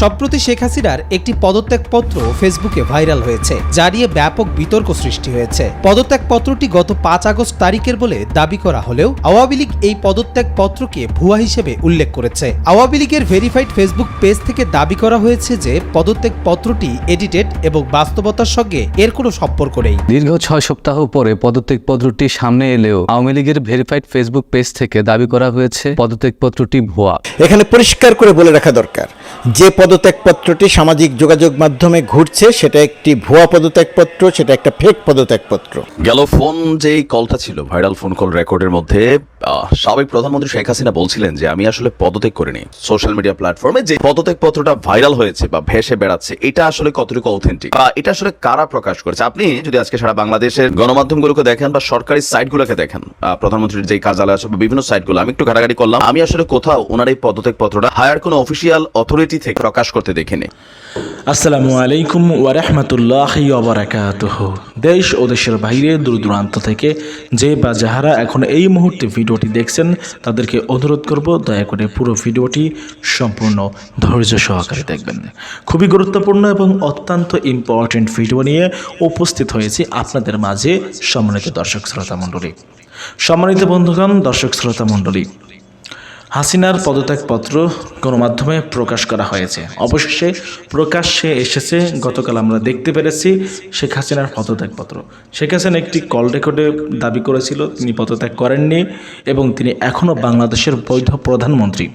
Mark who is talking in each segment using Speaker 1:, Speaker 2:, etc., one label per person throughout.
Speaker 1: সম্প্রতি শেখ হাসিনার একটি পদত্যাগপত্র ফেসবুকে ভাইরাল হয়েছে যা নিয়ে ব্যাপক বিতর্ক সৃষ্টি হয়েছে। পদত্যাগপত্রটি গত পাঁচ আগস্ট তারিখের বলে দাবি করা হলেও আওয়ামী লীগ এই পদত্যাগপত্রকে ভুয়া হিসেবে উল্লেখ করেছে। আওয়ামী লীগের ভেরিফাইড ফেসবুক পেজ থেকে দাবি করা হয়েছে যে পদত্যাগপত্রটি এডিটেড এবং বাস্তবতার সঙ্গে এর কোনো সম্পর্ক নেই।
Speaker 2: দীর্ঘ ছয় সপ্তাহ পরে পদত্যাগপত্রটি সামনে এলেও আওয়ামী লীগের ভেরিফাইড ফেসবুক পেজ থেকে দাবি করা হয়েছে পদত্যাগপত্রটি ভুয়া।
Speaker 3: এখানে পরিষ্কার করে বলে রাখা দরকার। যে পদত্যাগপত্রটি সামাজিক যোগাযোগ মাধ্যমে ঘুরছে, সেটা একটি ভুয়া পদত্যাগপত্র, সেটা একটা ফেক পদত্যাগপত্র।
Speaker 4: গেল ফোন যে কলটা ছিল ভাইরাল ফোন কল রেকর্ডের মধ্যে সাবেক প্রধানমন্ত্রী শেখ হাসিনা বলছিলেন যে, আমি আসলে পদত্যাগ করিনি। সোশ্যাল মিডিয়া প্ল্যাটফর্মে যে পদত্যাগ পত্রটা ভাইরাল হয়েছে বা ভেসে বেড়াচ্ছে, এটা আসলে কতটুকু অথেন্টিক বা এটা আসলে কারা প্রকাশ করেছে? আপনি যদি আজকে সারা বাংলাদেশের গণমাধ্যমগুলোকে দেখেন বা সরকারি সাইটগুলোকে দেখেন প্রধানমন্ত্রীর যে কার্যালয় আছে বা বিভিন্ন সাইটগুলো আমি একটু ঘাটাঘাটি করলাম, আমি আসলে কোথাও ওনার এই পদত্যাগ পত্রটা হায়ার কোনো অফিসিয়াল অথরিটি থেকে প্রকাশ করতে দেখিনি
Speaker 5: আসসালামু আলাইকুম ওয়ারহমতুল্লাহ ওবরাকাতুহ দেশ ও দেশের বাইরে দূর দূরান্ত থেকে যে বা যাহারা এখন এই মুহূর্তে ভিডিওটি দেখছেন, তাদেরকে অনুরোধ করব দয়া করে পুরো ভিডিওটি সম্পূর্ণ ধৈর্য সহকারে দেখবেন। খুবই গুরুত্বপূর্ণ এবং অত্যন্ত ইম্পর্টেন্ট ভিডিও নিয়ে উপস্থিত হয়েছি আপনাদের মাঝে সম্মানিত দর্শক শ্রোতা মণ্ডলী। সম্মানিত বন্ধুগণ, দর্শক শ্রোতা মণ্ডলী হাসিনার পদত্যাগপত্র গণমাধ্যমে প্রকাশ করা হয়েছে। অবশেষে প্রকাশ্যে এসেছে, গতকাল আমরা দেখতে পেরেছি শেখ হাসিনার পদত্যাগপত্র। শেখ হাসিনা একটি কল রেকর্ডে দাবি করেছিল, তিনি পদত্যাগ করেননি এবং তিনি এখনও বাংলাদেশের বৈধ প্রধানমন্ত্রী।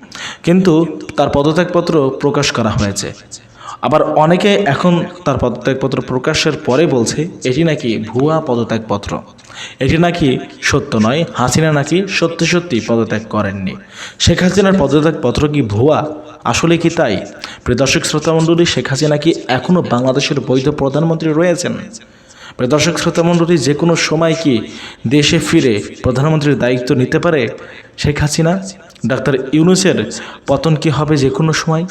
Speaker 5: কিন্তু তার পদত্যাগপত্র প্রকাশ করা হয়েছে। আবার অনেকে এখন তার পদত্যাগপত্র প্রকাশের পরে বলছে, এটি নাকি ভুয়া পদত্যাগপত্র? এটি নাকি সত্য নয়? হাসিনা নাকি সত্যি সত্যি পদত্যাগ করেননি? শেখ হাসিনার পদত্যাগপত্র কি ভুয়া? আসলে কি তাই? প্রিয় দর্শক শ্রোতামণ্ডলী শেখ হাসিনা কি এখনও বাংলাদেশের বৈধ প্রধানমন্ত্রী রয়েছেন? দর্শক শ্রোতামণ্ডলী যে কোনো সময় কি দেশে ফিরে প্রধানমন্ত্রীর দায়িত্ব নিতে পারে শেখ হাসিনা? ডাক্তার ইউনুসের পতন কি হবে যে কোনো সময়?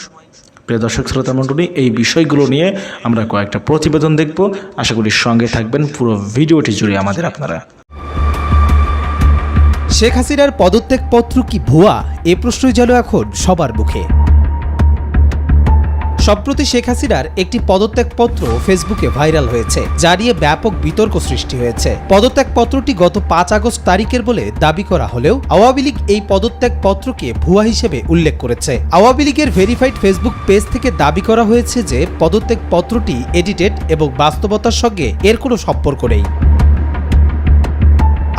Speaker 5: প্রিয় দর্শক শ্রোতা মণ্ডলী এই বিষয়গুলো নিয়ে আমরা কয়েকটা প্রতিবেদন দেখব। আশা করি সঙ্গে থাকবেন পুরো ভিডিওটি জুড়ে আমাদের আপনারা।
Speaker 1: শেখ হাসিনার পদত্যাগপত্র কি ভুয়া? এ প্রশ্নই যেন এখন সবার মুখে। সম্প্রতি শেখ হাসিনার একটি পদত্যাগপত্র ফেসবুকে ভাইরাল হয়েছে, যা নিয়ে ব্যাপক বিতর্ক সৃষ্টি হয়েছে। পদত্যাগপত্রটি গত পাঁচ আগস্ট তারিখের বলে দাবি করা হলেও আওয়ামী লীগ এই পদত্যাগপত্রকে ভুয়া হিসেবে উল্লেখ করেছে। আওয়ামী লীগের ভেরিফাইড ফেসবুক পেজ থেকে দাবি করা হয়েছে যে, পদত্যাগপত্রটি এডিটেড এবং বাস্তবতার সঙ্গে এর কোনো সম্পর্ক নেই।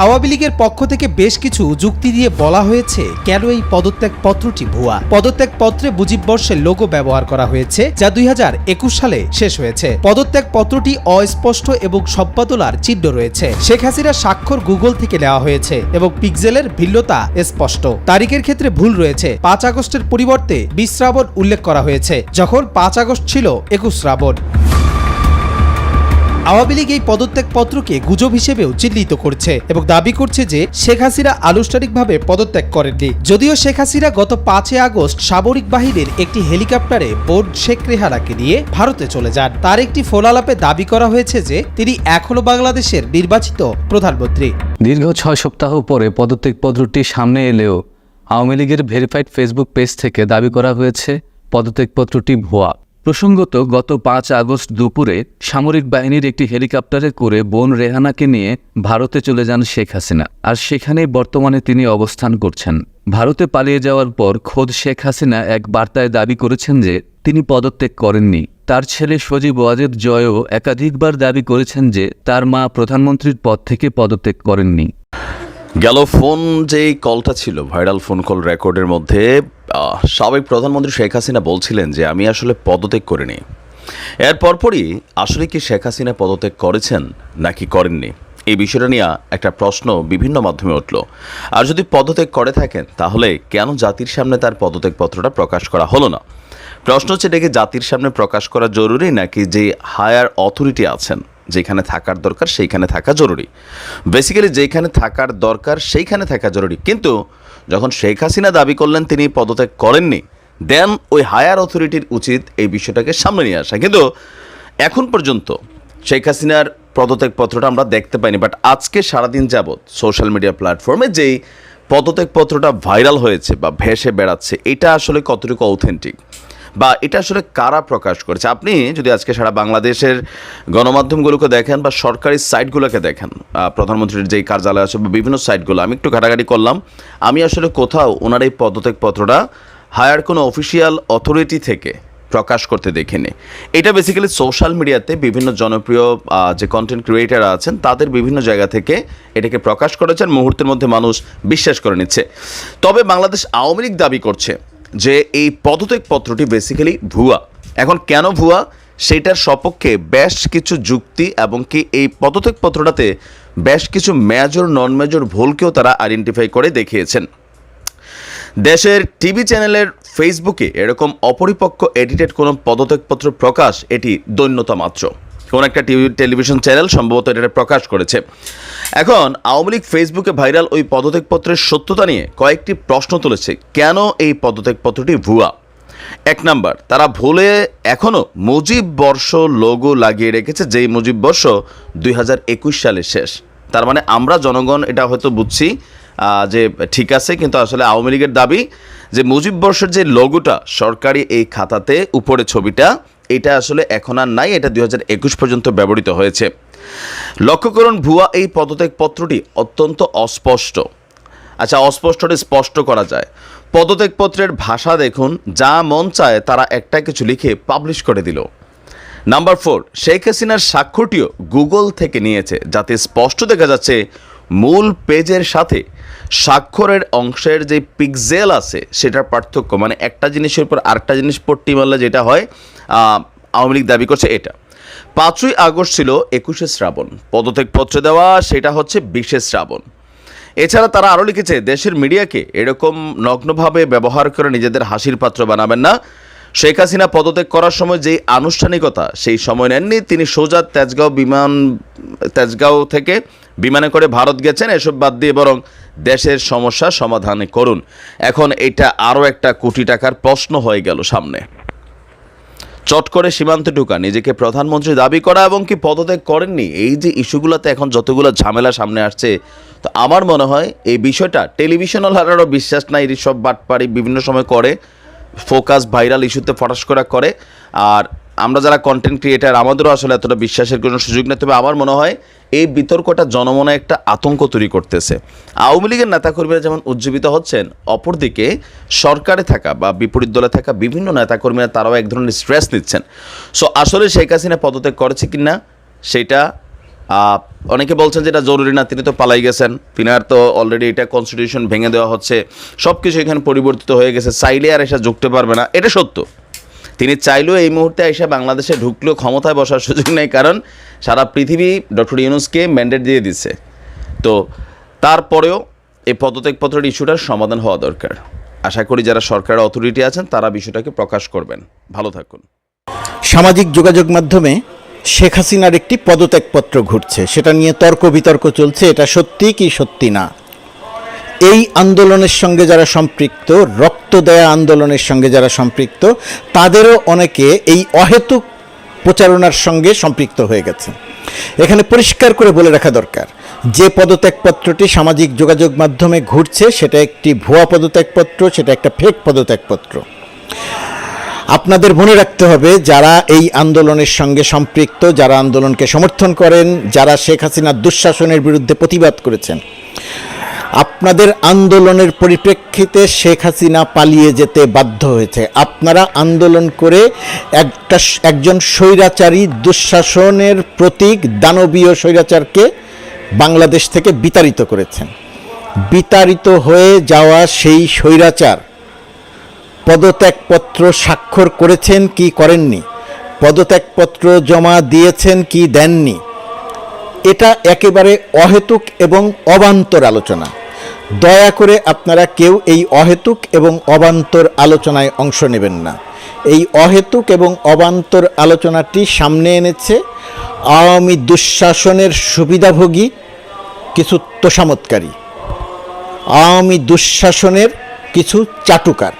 Speaker 1: আওয়ামী লীগের পক্ষ থেকে বেশ কিছু যুক্তি দিয়ে বলা হয়েছে, কেন এই পদত্যাগ পত্রটি ভুয়া? পদত্যাগ পত্রে মুজিব বর্ষের লোগো ব্যবহার করা হয়েছে, যা দুই হাজার একুশ সালে শেষ হয়েছে। পদত্যাগ পত্রটি অস্পষ্ট এবং সম্পাদনার চিহ্ন রয়েছে। শেখ হাসিনার স্বাক্ষর গুগল থেকে নেওয়া হয়েছে এবং পিক্সেলের ভিন্নতা স্পষ্ট। তারিখের ক্ষেত্রে ভুল রয়েছে। পাঁচ আগস্টের পরিবর্তে বিশ শ্রাবণ উল্লেখ করা হয়েছে, যখন পাঁচ আগস্ট ছিল একুশ শ্রাবণ। আওয়ামী লীগ এই পদত্যাগপত্রকে গুজব হিসেবেও চিহ্নিত করছে এবং দাবি করছে যে শেখ হাসিনা আনুষ্ঠানিকভাবে পদত্যাগ করেননি। যদিও শেখ হাসিনা গত পাঁচই আগস্ট সামরিক বাহিনীর একটি হেলিকপ্টারে বোর্ড শেখ রেহানাকে নিয়ে ভারতে চলে যান। তার একটি ফোনালাপে দাবি করা হয়েছে যে তিনি এখনও বাংলাদেশের নির্বাচিত প্রধানমন্ত্রী।
Speaker 2: দীর্ঘ ছয় সপ্তাহ পরে পদত্যাগপত্রটি সামনে এলেও আওয়ামী লীগের ভেরিফাইড ফেসবুক পেজ থেকে দাবি করা হয়েছে পদত্যাগপত্রটি ভুয়া। প্রসঙ্গত, গত পাঁচ আগস্ট দুপুরে সামরিক বাহিনীর একটি হেলিকপ্টারে করে বোন রেহানাকে নিয়ে ভারতে চলে যান শেখ হাসিনা। আর সেখানেই বর্তমানে তিনি অবস্থান করছেন। ভারতে পালিয়ে যাওয়ার পর খোদ শেখ হাসিনা এক বার্তায় দাবি করেছেন যে, তিনি পদত্যাগ করেননি। তার ছেলে সজীব ওয়াজেদ জয়ও একাধিকবার দাবি করেছেন যে, তার মা প্রধানমন্ত্রীর পদ থেকে পদত্যাগ করেননি।
Speaker 4: গেল ফোন যে কলটা ছিল, ভাইরাল ফোন কল রেকর্ডের মধ্যে সাবেক প্রধানমন্ত্রী শেখ হাসিনা বলছিলেন যে, আমি আসলে পদত্যাগ করিনি। এর পরপরই আসলে কি শেখ হাসিনা পদত্যাগ করেছেন নাকি করেননি? এই বিষয়টা নিয়ে একটা প্রশ্ন বিভিন্ন মাধ্যমে উঠল। আর যদি পদত্যাগ করে থাকেন, তাহলে কেন জাতির সামনে তার পদত্যাগপত্রটা প্রকাশ করা হলো না? প্রশ্ন হচ্ছে এটাকে জাতির সামনে প্রকাশ করা জরুরি নাকি যে হায়ার অথরিটি আছেন, যেখানে থাকার দরকার সেইখানে থাকা জরুরি? বেসিক্যালি যেখানে থাকার দরকার সেইখানে থাকা জরুরি। কিন্তু যখন শেখ হাসিনা দাবি করলেন তিনি পদত্যাগ করেননি দেন ওই হায়ার অথরিটির উচিত এই বিষয়টাকে সামনে নিয়ে আসা। কিন্তু এখন পর্যন্ত শেখ হাসিনার পদত্যাগপত্রটা আমরা দেখতে পাইনি বাট আজকে সারাদিন যাবৎ সোশ্যাল মিডিয়া প্ল্যাটফর্মে যেই পদত্যাগপত্রটা ভাইরাল হয়েছে বা ভেসে বেড়াচ্ছে, এটা আসলে কতটুকু অথেন্টিক বা এটা আসলে কারা প্রকাশ করেছে? আপনি যদি আজকে সারা বাংলাদেশের গণমাধ্যমগুলোকে দেখেন বা সরকারি সাইটগুলোকে দেখেন প্রধানমন্ত্রীর যেই কার্যালয় আছে বা বিভিন্ন সাইটগুলো, আমি একটু ঘাটাঘাটি করলাম। আমি আসলে কোথাও ওনার এই পদত্যাগ পত্রটা হায়ার কোনো অফিসিয়াল অথরিটি থেকে প্রকাশ করতে দেখিনি। এটা বেসিক্যালি সোশ্যাল মিডিয়াতে বিভিন্ন জনপ্রিয় যে কন্টেন্ট ক্রিয়েটার আছেন, তাদের বিভিন্ন জায়গা থেকে এটাকে প্রকাশ করেছেন। মুহূর্তের মধ্যে মানুষ বিশ্বাস করে নিচ্ছে। তবে বাংলাদেশ আওয়ামী লীগ দাবি করছে যে এই পদত্যাগ পত্রটি বেসিক্যালি ভুয়া। এখন কেন ভুয়া? সেটার সপক্ষে বেশ কিছু যুক্তি এবং কি এই পদত্যাগ পত্রটাতে বেশ কিছু মেজর নন মেজর ভুলকেও তারা আইডেন্টিফাই করে দেখিয়েছেন। দেশের টিভি চ্যানেলের ফেসবুকে এরকম অপরিপক্ক এডিটেড কোনো পদত্যাগপত্র প্রকাশ এটি দৈন্যতা মাত্র। কোন একটা টিভি, টেলিভিশন চ্যানেল সম্ভবত এটা প্রকাশ করেছে। এখন আওয়ামী লীগ ফেসবুকে ভাইরাল ওই পদত্যাগপত্রের সত্যতা নিয়ে কয়েকটি প্রশ্ন তুলেছে, কেন এই পদত্যাগপত্রটি ভুয়া? এক নাম্বার, তারা ভুলে এখনও মুজিব বর্ষ লোগো লাগিয়ে রেখেছে, যেই মুজিব বর্ষ দুই হাজার একুশ সালে শেষ। তার মানে আমরা জনগণ এটা হয়তো বুঝছি যে ঠিক আছে, কিন্তু আসলে আওয়ামী লীগের দাবি যে মুজিব বর্ষের যে লোগোটা সরকারি এই খাতাতে, উপরে ছবিটা এটা আসলে এখন আর নাই, এটা দু হাজার একুশ পর্যন্ত ব্যবহৃত হয়েছে। লক্ষ্য করুন, ভুয়া এই পদত্যাগ পত্রটি অত্যন্ত অস্পষ্ট। আচ্ছা অস্পষ্টটা স্পষ্ট করা যায়। পদত্যাগপত্রের ভাষা দেখুন, যা মন চায় তারা একটা কিছু লিখে পাবলিশ করে দিল। নাম্বার ফোর শেখ হাসিনার স্বাক্ষরটিও গুগল থেকে নিয়েছে, যাতে স্পষ্ট দেখা যাচ্ছে মূল পেজের সাথে স্বাক্ষরের অংশের যে পিক্সেল আছে, সেটার পার্থক্য মানে একটা জিনিসের উপর আরেকটা জিনিস পট্টি মারলে যেটা হয় আওয়ামী লীগ দাবি করছে এটা। পাঁচই আগস্ট ছিল একুশে শ্রাবণ। পদত্যাগপত্র দেওয়া, সেটা হচ্ছে বিশে শ্রাবণ। এছাড়া তারা আরও লিখেছে, দেশের মিডিয়াকে এরকম নগ্নভাবে ব্যবহার করে নিজেদের হাসির পাত্র বানাবেন না। শেখ হাসিনা পদত্যাগ করার সময় যেই আনুষ্ঠানিকতা, সেই সময় নেননি। তিনি সোজা তেজগাঁও বিমান, তেজগাঁও থেকে বিমানে করে ভারত গেছেন। এসব বাদ দিয়ে বরং দেশের সমস্যা সমাধান করুন। এখন এটা আরও একটা কোটি টাকার প্রশ্ন হয়ে গেল সামনে। চট করে সীমান্তে ঢুকা, নিজেকে প্রধানমন্ত্রী দাবি করা এবং কি পদত্যাগ করেননি, এই যে ইস্যুগুলোতে এখন যতগুলো ঝামেলা সামনে আসছে, তো আমার মনে হয় এই বিষয়টা টেলিভিশনালহারারও বিশ্বাস নাই সব বাটপাড়ি বিভিন্ন সময় করে। ফোকাস ভাইরাল ইস্যুতে ফটাস করা করে। আর আমরা যারা কন্টেন্ট ক্রিয়েটার আমাদেরও আসলে এতটা বিশ্বাসের কোনো সুযোগ নেই। তবে আমার মনে হয় এই বিতর্কটা জনমনে একটা আতঙ্ক তৈরি করতেছে। আওয়ামী লীগের নেতাকর্মীরা যেমন উজ্জীবিত হচ্ছেন, অপরদিকে সরকারে থাকা বা বিপরীত দলে থাকা বিভিন্ন নেতাকর্মীরা তারাও এক ধরনের স্ট্রেস নিচ্ছেন। সো আসলে শেখ হাসিনা পদত্যাগ করেছে কি না সেটা অনেকে বলছেন যে এটা জরুরি না, তিনি তো পালাই গেছেন। তিনার তো অলরেডি এটা কনস্টিটিউশন ভেঙে দেওয়া হচ্ছে। সব কিছু এখানে পরিবর্তিত হয়ে গেছে, চাইলে আর এসে ঢুকতে পারবে না। এটা সত্য। তিনি চাইলেও এই মুহূর্তে এসে বাংলাদেশে ঢুকলেও ক্ষমতায় বসার সুযোগ নেই, কারণ সারা পৃথিবী ডক্টর ইউনুসকে ম্যান্ডেট দিয়ে দিচ্ছে। তো তারপরেও এই পদত্যাগপত্রের ইস্যুটার সমাধান হওয়া দরকার। আশা করি যারা সরকারের অথরিটি আছেন, তারা বিষয়টাকে প্রকাশ করবেন। ভালো থাকুন।
Speaker 3: সামাজিক যোগাযোগ মাধ্যমে শেখ হাসিনার একটি পদত্যাগপত্র ঘুরছে। সেটা নিয়ে তর্ক বিতর্ক চলছে, এটা সত্যি কি সত্যি না? এই আন্দোলনের সঙ্গে যারা সম্পৃক্ত, রক্ত দেয়া আন্দোলনের সঙ্গে যারা সম্পৃক্ত, তাদেরও অনেকে এই অহেতুক প্রচারণার সঙ্গে সম্পৃক্ত হয়ে গেছে। এখানে পরিষ্কার করে বলে রাখা দরকার, যে পদত্যাগপত্রটি সামাজিক যোগাযোগ মাধ্যমে ঘুরছে, সেটা একটি ভুয়া পদত্যাগপত্র, সেটা একটা ফেক পদত্যাগপত্র। আপনাদের মনে রাখতে হবে, যারা এই আন্দোলনের সঙ্গে সম্পৃক্ত, যারা আন্দোলনকে সমর্থন করেন, যারা শেখ হাসিনার দুঃশাসনের বিরুদ্ধে প্রতিবাদ করেছেন, আপনাদের আন্দোলনের পরিপ্রেক্ষিতে শেখ হাসিনা পালিয়ে যেতে বাধ্য হয়েছে। আপনারা আন্দোলন করে একটা একজন স্বৈরাচারী দুঃশাসনের প্রতীক, দানবীয় স্বৈরাচারকে বাংলাদেশ থেকে বিতাড়িত করেছেন। বিতাড়িত হয়ে যাওয়া সেই স্বৈরাচার পদত্যাগপত্র স্বাক্ষর করেছেন কি করেননি? পদত্যাগপত্র জমা দিয়েছেন কি দেননি? এটা একেবারে অহেতুক এবং অবান্তর আলোচনা। দয়া করে আপনারা কেউ এই অহেতুক এবং অবান্তর আলোচনায় অংশ নেবেন না। এই অহেতুক এবং অবান্তর আলোচনাটি সামনে এনেছে আওয়ামী দুঃশাসনের সুবিধাভোগী, কিছু তোষামতকারী আওয়ামী দুঃশাসনের কিছু চাটুকার।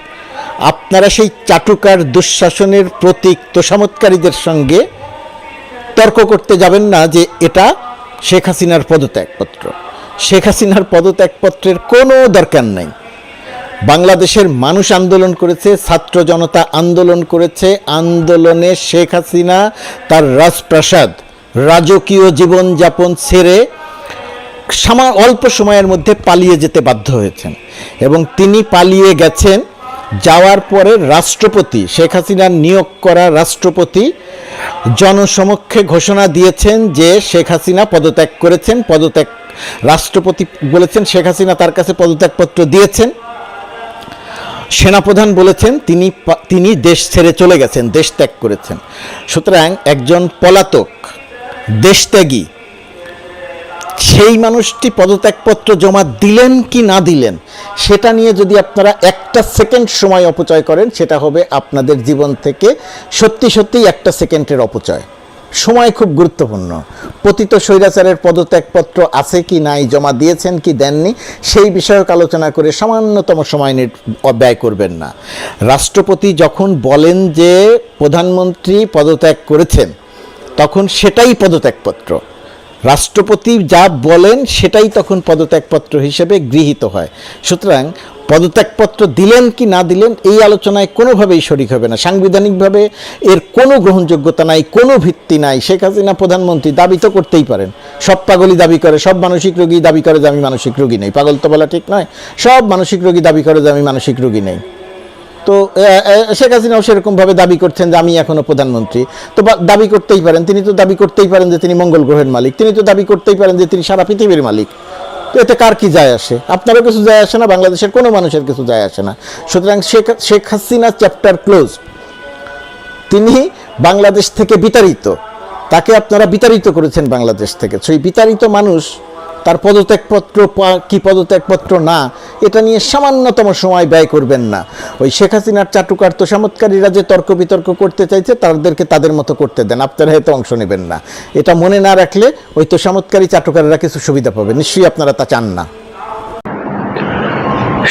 Speaker 3: আপনারা সেই চাটুকার দুঃশাসনের প্রতীক তোষামতকারীদের সঙ্গে তর্ক করতে যাবেন না যে এটা শেখ হাসিনার পদত্যাগপত্র। শেখ হাসিনার পদত্যাগপত্রের কোনো দরকার নাই। বাংলাদেশের মানুষ আন্দোলন করেছে, ছাত্র জনতা আন্দোলন করেছে, আন্দোলনে শেখ হাসিনা তার রাজপ্রাসাদ, রাজকীয় জীবনযাপন ছেড়ে সামা, অল্প সময়ের মধ্যে পালিয়ে যেতে বাধ্য হয়েছেন। এবং তিনি পালিয়ে গেছেন যাওয়ার পরে রাষ্ট্রপতি শেখ হাসিনার নিয়োগ করা রাষ্ট্রপতি জনসমক্ষে ঘোষণা দিয়েছেন যে শেখ হাসিনা পদত্যাগ করেছেন, পদত্যাগ রাষ্ট্রপতি বলেছেন, শেখ হাসিনা তার কাছে পদত্যাগপত্র দিয়েছেন। সেনাপ্রধান বলেছেন, তিনি তিনি দেশ ছেড়ে চলে গেছেন, দেশ ত্যাগ করেছেন। সুতরাং একজন পলাতক, দেশত্যাগী সেই মানুষটি পদত্যাগপত্র জমা দিলেন কি না দিলেন, সেটা নিয়ে যদি আপনারা একটা সেকেন্ড সময় অপচয় করেন, সেটা হবে আপনাদের জীবন থেকে সত্যি সত্যিই একটা সেকেন্ডের অপচয়। সময় খুব গুরুত্বপূর্ণ। পতিত স্বৈরাচারের পদত্যাগপত্র আছে কি নাই, জমা দিয়েছেন কি দেননি, সেই বিষয়ক আলোচনা করে সামান্যতম সময় ব্যয় করবেন না। রাষ্ট্রপতি যখন বলেন যে প্রধানমন্ত্রী পদত্যাগ করেছেন, তখন সেটাই পদত্যাগপত্র। রাষ্ট্রপতি যা বলেন সেটাই তখন পদত্যাগপত্র হিসেবে গৃহীত হয়। সুতরাং পদত্যাগপত্র দিলেন কি না দিলেন এই আলোচনায় কোনোভাবেই শরিক হবে না। সাংবিধানিকভাবে এর কোনো গ্রহণযোগ্যতা নাই, কোনো ভিত্তি নাই। শেখ হাসিনা প্রধানমন্ত্রী, দাবি তো করতেই পারেন। সব পাগলই দাবি করে, সব মানসিক রোগী দাবি করে যে আমি মানসিক রোগী নেই। পাগল তো বলা ঠিক নয়, সব মানসিক রোগী দাবি করে যে আমি মানসিক রোগী নেই। তো শেখ হাসিনাও সেরকমভাবে দাবি করছেন যে আমি এখনও প্রধানমন্ত্রী। তো দাবি করতেই পারেন, তিনি তো দাবি করতেই পারেন যে তিনি মঙ্গল গ্রহের মালিক, তিনি তো দাবি করতেই পারেন যে তিনি সারা পৃথিবীর মালিক। তো এতে কার কি যায় আসে? আপনারও কিছু যায় আসে না, বাংলাদেশের কোনো মানুষের কিছু যায় আসে না। সুতরাং শেখ শেখ হাসিনা চ্যাপ্টার ক্লোজ। তিনি বাংলাদেশ থেকে বিতাড়িত। তাকে আপনারা বিতাড়িত করেছেন বাংলাদেশ থেকে। সেই বিতাড়িত মানুষ তার পদত্যাগপত্র কি পদত্যাগপত্র? না। এটা নিয়ে সামান্যতম সময় ব্যয় করবেন না। ওই শেখ হাসিনার চাটুকার তোষামতকারীরা যে তর্ক বিতর্ক করতে চাইছে, তাদেরকে তাদের মতো করতে দেন। আপনারা হয়তো অংশ নেবেন না। এটা মনে না রাখলে ওই তোষামতকারী চাটুকাররা কিছু সুবিধা পাবে। নিশ্চয়ই আপনারা তা চান না।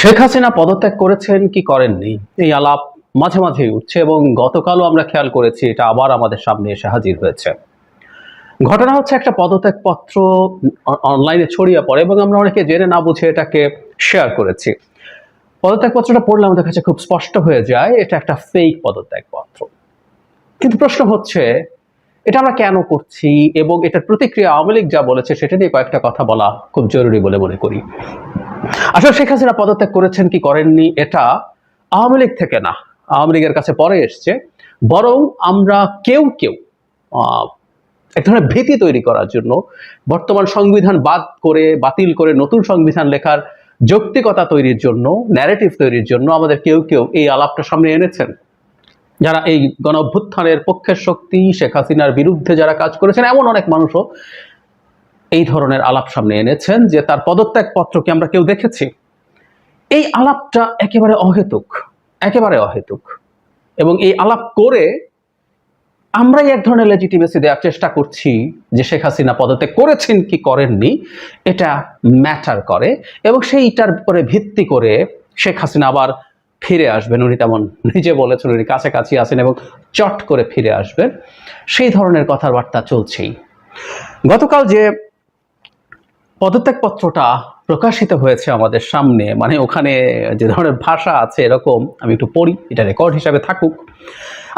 Speaker 6: শেখ হাসিনা পদত্যাগ করেছেন কি করেননি? এই আলাপ মাঝে মাঝেই উঠছে এবং গতকালও আমরা খেয়াল করেছি, এটা আবার আমাদের সামনে এসে হাজির হয়েছে। ঘটনা হচ্ছে একটা পদত্যাগপত্র অনলাইনে ছড়িয়ে পড়ে এবং আমরা অনেকে জেনে না বুঝে এটাকে শেয়ার করেছি। পদত্যাগপত্রটা পড়লে আমাদের কাছে খুব স্পষ্ট হয়ে যায়, এটা একটা ফেক পদত্যাগপত্র। কিন্তু প্রশ্ন হচ্ছে, এটা আমরা কেন করছি এবং এটার প্রতিক্রিয়া আওয়ামী লীগ যা বলেছে সেটা নিয়ে কয়েকটা কথা বলা খুব জরুরি বলে মনে করি। আসলে শেখ হাসিনা পদত্যাগ করেছেন কি করেননি এটা আওয়ামী লীগ থেকে না, আওয়ামী লীগের কাছে পরে এসছে। বরং আমরা কেউ কেউ এক ধরনের ভীতি তৈরি করার জন্য বর্তমান সংবিধান বাদ করে, বাতিল করে নতুন সংবিধান লেখার যৌক্তিকতা তৈরির জন্য ন্যারেটিভ তৈরির জন্য আমাদের কেউ কেউ এই আলাপটা সামনে এনেছেন। যারা এই গণ অভ্যুত্থানের পক্ষের শক্তি, শেখ হাসিনার বিরুদ্ধে যারা কাজ করেছেন, এমন অনেক মানুষও এই ধরনের আলাপ সামনে এনেছেন যে তার পদত্যাগ পত্রকে আমরা কেউ দেখেছি। এই আলাপটা একেবারে অহেতুক একেবারে অহেতুক। এবং এই আলাপ করে আমরাই এক ধরনের লেজিটিমেসি দেওয়ার চেষ্টা করছি যে শেখ হাসিনা পদত্যাগ করেছেন কি করেননি, এটা ম্যাটার করে এবং সেইটার উপরে ভিত্তি করে শেখ হাসিনা আবার ফিরে আসবেন। উনি তেমন নিজে বলেছেন, উনি কাছাকাছি আছেন এবং চট করে ফিরে আসবেন। সেই ধরনের কথাবার্তা চলছেই। গতকাল যে পদত্যাগপত্রটা প্রকাশিত হয়েছে আমাদের সামনে মানে ওখানে যে ধরনের ভাষা আছে এরকম, আমি একটু পড়ি, এটা রেকর্ড হিসাবে থাকুক।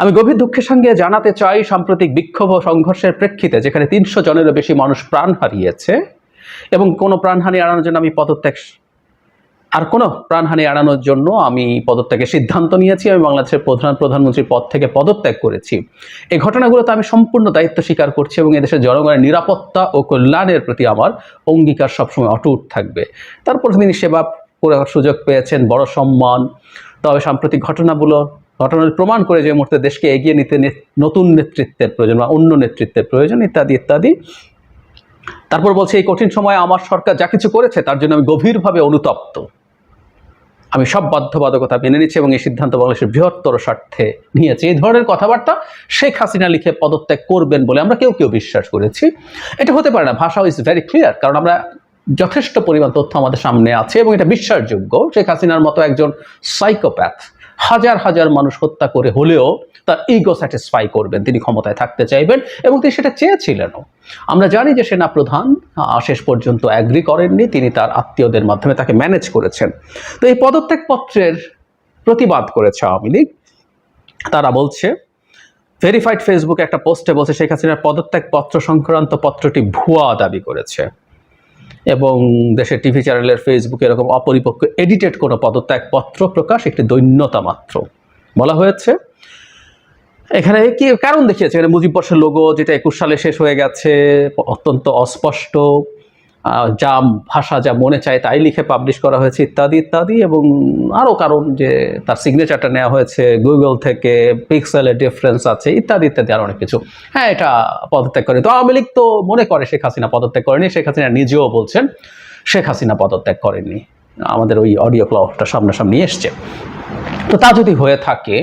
Speaker 6: আমি গভীর দুঃখের সঙ্গে জানাতে চাই সাম্প্রতিক বিক্ষোভ ও সংঘর্ষের প্রেক্ষিতে, যেখানে তিনশো জনেরও বেশি মানুষ প্রাণ হারিয়েছে এবং কোনো প্রাণহানি এড়ানোর জন্য আমি পদত্যাগ আর কোনো প্রাণহানি এড়ানোর জন্য আমি পদত্যাগের সিদ্ধান্ত নিয়েছি, আমি বাংলাদেশের প্রধান প্রধানমন্ত্রীর পদ থেকে পদত্যাগ করেছি। এই ঘটনাগুলোতে আমি সম্পূর্ণ দায়িত্ব স্বীকার করছি এবং এদেশের জনগণের নিরাপত্তা ও কল্যাণের প্রতি আমার অঙ্গীকার সবসময় অটুট থাকবে। তারপর তিনি সেবা করার সুযোগ পেয়েছেন, বড় সম্মান। তবে সাম্প্রতিক ঘটনাগুলো, ঘটনার প্রমাণ করে যে মুহূর্তে দেশকে এগিয়ে নিতে নতুন নেতৃত্বের প্রয়োজন বা অন্য নেতৃত্বের প্রয়োজন, ইত্যাদি ইত্যাদি। তারপর বলছে, এই কঠিন সময়ে আমার সরকার যা কিছু করেছে তার জন্য আমি গভীরভাবে অনুতপ্ত। আমি সব বাধ্যবাধকতা মেনে নিচ্ছি এবং এই সিদ্ধান্ত বাংলাদেশের বৃহত্তর স্বার্থে নিয়েছি। এই ধরনের কথাবার্তা শেখ হাসিনা লিখে পদত্যাগ করবেন বলে আমরা কেউ কেউ বিশ্বাস করেছি। এটা হতে পারে না ভাষা ইজ ভেরি ক্লিয়ার কারণ আমরা যথেষ্ট পরিমাণ তথ্য আমাদের সামনে আছে এবং এটা বিশ্বাসযোগ্য। শেখ হাসিনার মতো একজন সাইকোপ্যাথ হাজার হাজার মানুষ হত্যা করে হলেও তার ইগো স্যাটিসফাই করবেন, তিনি ক্ষমতায় থাকতে চাইবেন এবং তিনি সেটা চেয়েছিলেনও। আমরা জানি যে সেনা প্রধান শেষ পর্যন্ত অ্যাগ্রি করেননি, তিনি তার আত্মীয়দের মাধ্যমে তাকে ম্যানেজ করেছেন। তো এই পদত্যাগ পত্রের প্রতিবাদ করেছে আওয়ামী লীগ। তারা বলছে ভেরিফাইড ফেসবুকে একটা পোস্টে বলছে, শেখ হাসিনার পদত্যাগ পত্র সংক্রান্ত পত্রটি ভুয়া দাবি করেছে। এবং দেশের টিভি চ্যানেলের ফেসবুকে এরকম অপরিপক্ক এডিটেড কোনো পদত্যাগ পত্র প্রকাশ একটি দৈন্যতা মাত্র। বলা হয়েছে, এখানে কি কারণ দেখিয়েছে? এখানে মুজিব বর্ষের লোগো যেটা একুশ সালে শেষ হয়ে গেছে, অত্যন্ত অস্পষ্ট। যা ভাষা, যা মনে চায় তাই লিখে পাবলিশ করা হয়েছে, ইত্যাদি ইত্যাদি এবং আরও কারণ যে তার সিগনেচারটা নেওয়া হয়েছে গুগল থেকে পিক্সেলের ডিফারেন্স আছে, ইত্যাদি ইত্যাদি আর অনেক কিছু। হ্যাঁ এটা পদত্যাগ করেনি। তো আওয়ামী লীগ তো মনে করে শেখ হাসিনা পদত্যাগ করেনি, শেখ হাসিনা নিজেও বলছেন শেখ হাসিনা পদত্যাগ করেননি। আমাদের ওই অডিও ক্লবটা সামনাসামনি এসছে। তো তা যদি হয়ে থাকে,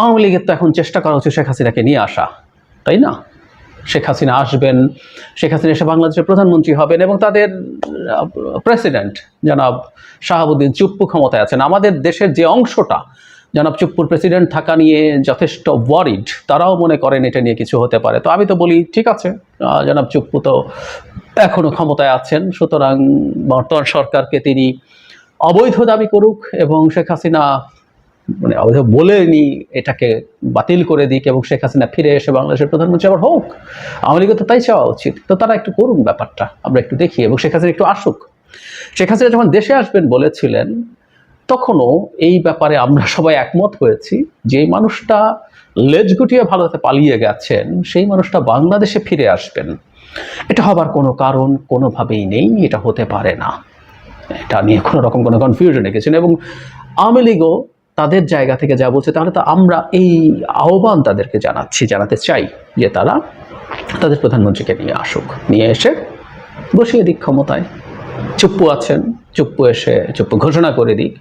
Speaker 6: আওয়ামী লীগের তো এখন চেষ্টা করা হচ্ছে শেখ হাসিনাকে নিয়ে আসা, তাই না? শেখ হাসিনা আসবেন, শেখ হাসিনা এসে বাংলাদেশের প্রধানমন্ত্রী হবেন এবং তাদের প্রেসিডেন্ট জনাব শাহাবুদ্দিন চুপ্পু ক্ষমতায় আছেন। আমাদের দেশের যে অংশটা, জনাব চুপ্পুর প্রেসিডেন্ট থাকা নিয়ে যথেষ্ট ওয়ারিড তারাও মনে করেন এটা নিয়ে কিছু হতে পারে। তো আমি তো বলি, ঠিক আছে জনাব চুপ্পু তো এখনও ক্ষমতায় আছেন, সুতরাং বর্তমান সরকারকে তিনি অবৈধ দাবি করুক এবং শেখ হাসিনা মানে অবৈধ বলেনি এটাকে বাতিল করে দিক এবং শেখ হাসিনা ফিরে এসে বাংলাদেশের প্রধানমন্ত্রী আবার হোক। লীগের তো তাই চাওয়া উচিত। তো তারা একটু করুন ব্যাপারটা, আমরা একটু দেখি এবং শেখ হাসিনা একটু আসুক। শেখ হাসিনা যখন দেশে আসবেন বলেছিলেন, তখনও এই ব্যাপারে আমরা সবাই একমত হয়েছি যে এই মানুষটা লেজ গুটিয়ে ভারতে পালিয়ে গেছেন, সেই মানুষটা বাংলাদেশে ফিরে আসবেন। এটা হবার কোনো কারণ কোনোভাবেই নেই, এটা হতে পারে না। এটা নিয়ে কোনো রকম কোনো কনফিউশন রেখেছেন এবং আওয়ামী লীগও তাদের জায়গা থেকে যা বলছে, তাহলে তো আমরা এই আহ্বান তাদেরকে জানাচ্ছি, জানাতে চাই যে তারা তাদের প্রধানমন্ত্রীকে নিয়ে আসুক, নিয়ে এসে বসিয়ে দিক ক্ষমতায়। চুপ্পু আছেন, চুপ্পু এসে, চুপ্পু ঘোষণা করে দিক।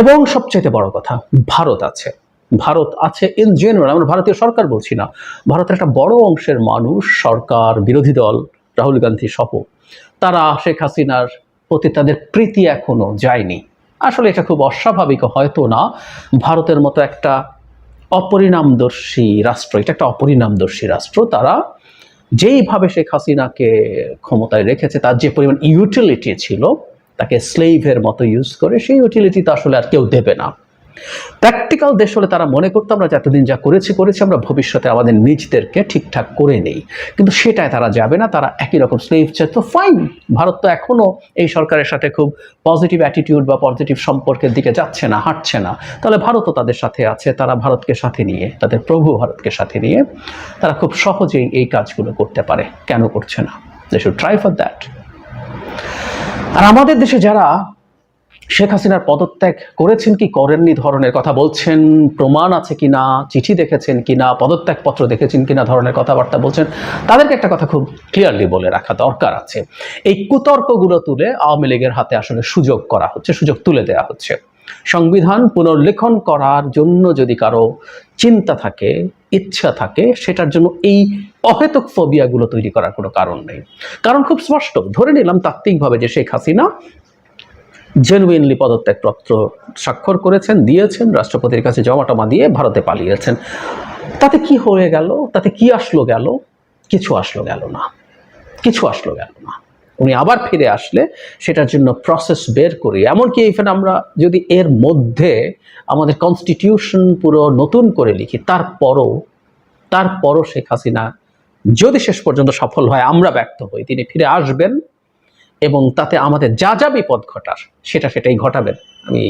Speaker 6: এবং সবচাইতে বড় কথা, ভারত আছে। ভারত আছে ইন জেনারেল আমরা ভারতীয় সরকার বলছি না। ভারতের একটা বড় অংশের মানুষ সরকার, বিরোধী দল, রাহুল গান্ধী সহ তারা শেখ হাসিনার প্রতি তাদের প্রীতি এখনও যায়নি। আসলে এটা খুব অস্বাভাবিক, হয়তো না। ভারতের মতো একটা অপরিণামদর্শী রাষ্ট্র, এটা একটা অপরিণামদর্শী রাষ্ট্র, তারা যেইভাবে শেখ হাসিনাকে ক্ষমতায় রেখেছে, তার যে পরিমাণ ইউটিলিটি ছিল, তাকে স্লেভের মতো ইউজ করে, সেই ইউটিলিটি তো আসলে আর কেউ দেবে না। প্র্যাকটিক্যাল দেশ হলে তারা মনে করতো, আমরা এতদিন যা করেছি করেছি, আমরা ভবিষ্যতে আমাদের নিজদেরকে ঠিকঠাক করে নেই। কিন্তু সেটাই তারা যাবে না, তারা একই রকম স্লেভ তো ফাইন ভারত তো এখনও এই সরকারের সাথে খুব পজিটিভ অ্যাটিটিউড বা পজিটিভ সম্পর্কের দিকে যাচ্ছে না, হাঁটছে না। তাহলে ভারতও তাদের সাথে আছে, তারা ভারতকে সাথে নিয়ে, তাদের প্রভু ভারতকে সাথে নিয়ে তারা খুব সহজেই এই কাজগুলো করতে পারে। কেন করছে না? They should try for that আর আমাদের দেশে যারা শেখ হাসিনার পদত্যাগ করেছেন কি করেননি ধরনের কথা বলছেন? প্রমাণ আছে কিনা? চিঠি দেখেছেন কি কিনা? পদত্যাগপত্র দেখেছেন কিনা ধরনের কথাবার্তা বলছেন? তাদেরকে একটা কথা খুব ক্লিয়ারলি বলে রাখা দরকার আছে। এই কুতর্কগুলো তুলে আওয়ামী লীগের হাতে আসলে সুযোগ করা হচ্ছে, সুযোগ তুলে দেওয়া হচ্ছে। সংবিধান পুনর্লেখন করার জন্য যদি কারও চিন্তা থাকে, ইচ্ছা থাকে, সেটার জন্য এই অহেতুক ফোবিয়াগুলো তৈরি করার কোনো কারণ নেই। কারণ খুব স্পষ্ট, ধরে নিলাম তাত্ত্বিকভাবে যে শেখ হাসিনা জেনুইনলি পদত্যাগপত্র স্বাক্ষর করেছেন, দিয়েছেন, রাষ্ট্রপতির কাছে জমা টমা দিয়ে ভারতে পালিয়েছেন। তাতে কি হয়ে গেল? তাতে কি আসলো গেল? কিছু আসলো গেল না। কিছু আসলো গেল না। উনি আবার ফিরে আসলে সেটার জন্য প্রসেস বের করি। এমনকি ইভেন আমরা যদি এর মধ্যে আমাদের কনস্টিটিউশন পুরো নতুন করে লিখি, তারপরও তারপরও শেখ হাসিনা যদি শেষ পর্যন্ত সফল হয়, আমরা ব্যর্থ হই। তিনি ফিরে আসবেন এবং তাতে আমাদের যা যা বিপদ ঘটার, সেটা সেটাই ঘটাবেন আমি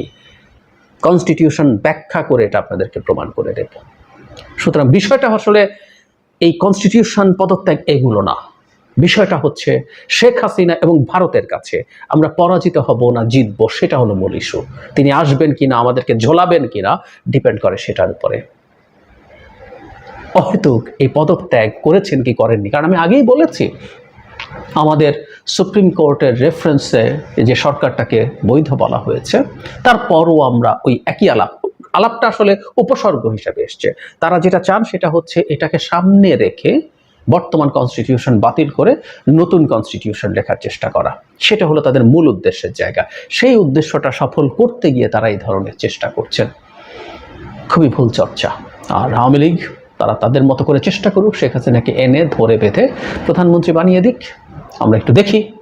Speaker 6: কনস্টিটিউশন ব্যাখ্যা করে এটা আপনাদেরকে প্রমাণ করে দেব। সুতরাং বিষয়টা আসলে এই কনস্টিটিউশন পদত্যাগ এগুলো না। বিষয়টা হচ্ছে শেখ হাসিনা এবং ভারতের কাছে আমরা পরাজিত হব না, জিতব, সেটা হলো মূল ইস্যু তিনি আসবেন কিনা, আমাদেরকে ঝোলাবেন কিনা ডিপেন্ড করে সেটার উপরে। অহেতুক এই পদত্যাগ করেছেন কি করেননি? কারণ আমি আগেই বলেছি, আমাদের সুপ্রিম কোর্টের রেফারেন্সে যে সরকারটাকে বৈধ বলা হয়েছে, তারপরও আমরা ওই একই আলাপ, আলাপটা আসলে উপসর্গ হিসাবে এসছে। তারা যেটা চান সেটা হচ্ছে এটাকে সামনে রেখে বর্তমান কনস্টিটিউশন বাতিল করে নতুন কনস্টিটিউশন লেখার চেষ্টা করা। সেটা হলো তাদের মূল উদ্দেশ্যের জায়গা। সেই উদ্দেশ্যটা সফল করতে গিয়ে তারা এই ধরনের চেষ্টা করছেন। খুবই ভুল চর্চা। আর আওয়ামী লীগ, তারা তাদের মতো করে চেষ্টা করুক, শেখ হাসিনাকে এনে ধরে বেঁধে প্রধানমন্ত্রী বানিয়ে দিক। আমরা একটু দেখি।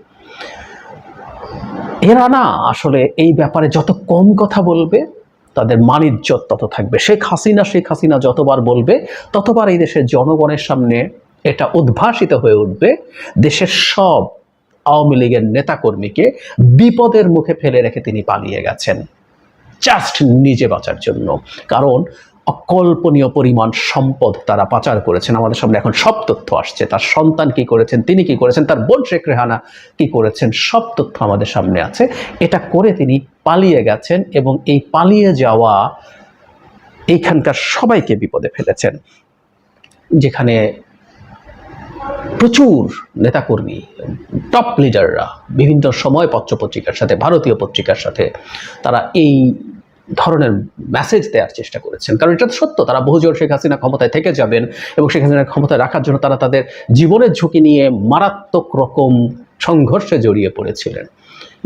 Speaker 6: এরা না আসলে এই ব্যাপারে যত কম কথা বলবে, তাদের মানিজ্যত তত থাকবে। শেখ হাসিনা শেখ হাসিনা যতবার বলবে, ততবার এই দেশের জনগণের সামনে এটা উদ্ভাসিত হয়ে উঠবে। দেশের সব আওয়ামী লীগের নেতাকর্মীকে বিপদের মুখে ফেলে রেখে তিনি পালিয়ে গেছেন। জাস্ট নিজে বাঁচার জন্য। কারণ অকল্পনীয় পরিমাণ সম্পদ তারা পাচার করেছেন। আমাদের সামনে এখন সব তথ্য আসছে। তার সন্তান কি করেছেন? তিনি কি করেছেন? তার বোন শেখ রেহানা কি করেছেন? সব তথ্য আমাদের সামনে আছে। এটা করে তিনি পালিয়ে গেছেন এবং এই পালিয়ে যাওয়া এইখানকার সবাইকে বিপদে ফেলেছেন। যেখানে প্রচুর নেতাকর্মী টপ লিডাররা বিভিন্ন সময় পত্রপত্রিকার সাথে, ভারতীয় পত্রিকার সাথে তারা এই ধরনের মেসেজ দেওয়ার চেষ্টা করেছেন। কারণ এটা তো সত্য, তারা বহুজন শেখ হাসিনা ক্ষমতায় থেকে যাবেন এবং শেখ হাসিনা ক্ষমতায় রাখার জন্য তারা তাদের জীবনের ঝুঁকি নিয়ে মারাত্মক রকম সংঘর্ষে জড়িয়ে পড়েছিলেন।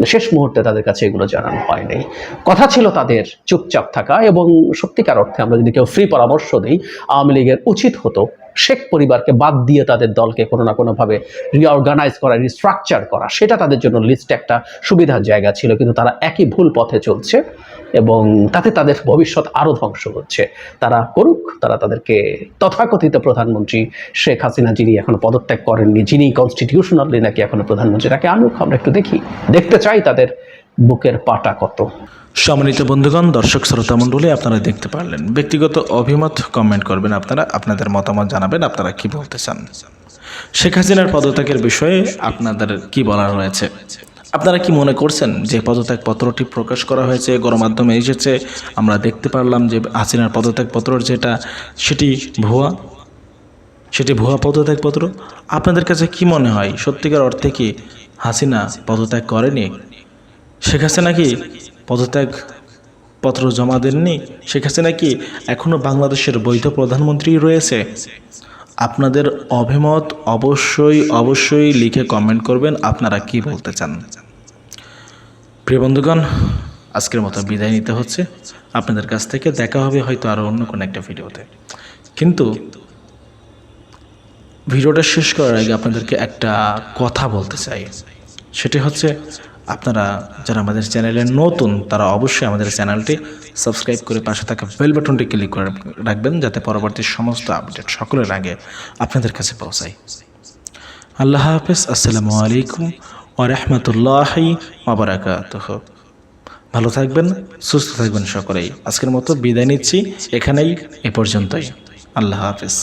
Speaker 6: শেষ মুহূর্তে তাদের কাছে এগুলো জানানো হয়নি। কথা ছিল তাদের চুপচাপ থাকা এবং সত্যিকার অর্থে আমরা যদি কেউ ফ্রি পরামর্শ দিই, আওয়ামী লীগের উচিত হতো শেখ পরিবারকে বাদ দিয়ে তাদের দলকে কোনো না কোনোভাবে রিঅর্গানাইজ করা রিস্ট্রাকচার করা। সেটা তাদের জন্য লিস্টে একটা সুবিধার জায়গা ছিল, কিন্তু তারা একই ভুল পথে চলছে। এবং তাতে তাদের ভবিষ্যৎ আরও ধ্বংস হচ্ছে। তারা করুক, তারা তাদেরকে তথাকথিত প্রধানমন্ত্রী শেখ হাসিনা যিনি এখনও পদত্যাগ করেননি, যিনি কনস্টিটিউশনালি নাকি এখনও প্রধানমন্ত্রী, তাকে আনুক, আমরা একটু দেখি। দেখতে চাই তাদের বুকের পাটা কত।
Speaker 5: সম্মানিত বন্ধুগণ, দর্শক শ্রোতা মণ্ডলী, আপনারা দেখতে পারলেন। ব্যক্তিগত অভিমত কমেন্ট করবেন আপনারা, আপনাদের মতামত জানাবেন, আপনারা কি বলতে চান? শেখ হাসিনার পদত্যাগের বিষয়ে আপনাদের কি বলার রয়েছে? আপনারা কি মনে করছেন যে পদত্যাগ পত্রটি প্রকাশ করা হয়েছে, গণমাধ্যমে এসেছে? আমরা দেখতে পারলাম যে হাসিনার পদত্যাগ পত্র যেটা, সেটি ভুয়া? সেটি ভুয়া পদত্যাগ পত্র আপনাদের কাছে কি মনে হয়? সত্যিকার অর্থে কি হাসিনা পদত্যাগ করেনি? শেখ হাসিনা কি পদত্যাগ পত্র জমা দেননি? শেখ হাসিনা কি এখনও বাংলাদেশের বৈধ প্রধানমন্ত্রী রয়েছে? আপনাদের অভিমত অবশ্যই অবশ্যই লিখে কমেন্ট করবেন। আপনারা কি বলতে চান? প্রিয় বন্ধুগণ, আজকের মতো বিদায় নিতে হচ্ছে। আপনাদের কাছ থেকে দেখা হবে হয়তো আরও অন্য কোনো একটা ভিডিওতে। কিন্তু ভিডিওটা শেষ করার আগে আপনাদেরকে একটা কথা বলতে চাই। সেটি হচ্ছে, আপনারা যারা আমাদের চ্যানেলে নতুন, তারা অবশ্যই আমাদের চ্যানেলটি সাবস্ক্রাইব করে পাশে থাকা বেল বাটনটি ক্লিক করে রাখবেন, যাতে পরবর্তী সমস্ত আপডেট সকলের আগে আপনাদের কাছে পৌঁছায়। আল্লাহ হাফেজ, আসসালামু আলাইকুম। ও রহমতুল্লাহি ওবরাকাতুহ ভালো থাকবেন, সুস্থ থাকবেন সকলেই। আজকের মতো বিদায় নিচ্ছি। এখানেই এ পর্যন্তই। আল্লাহ হাফেজ।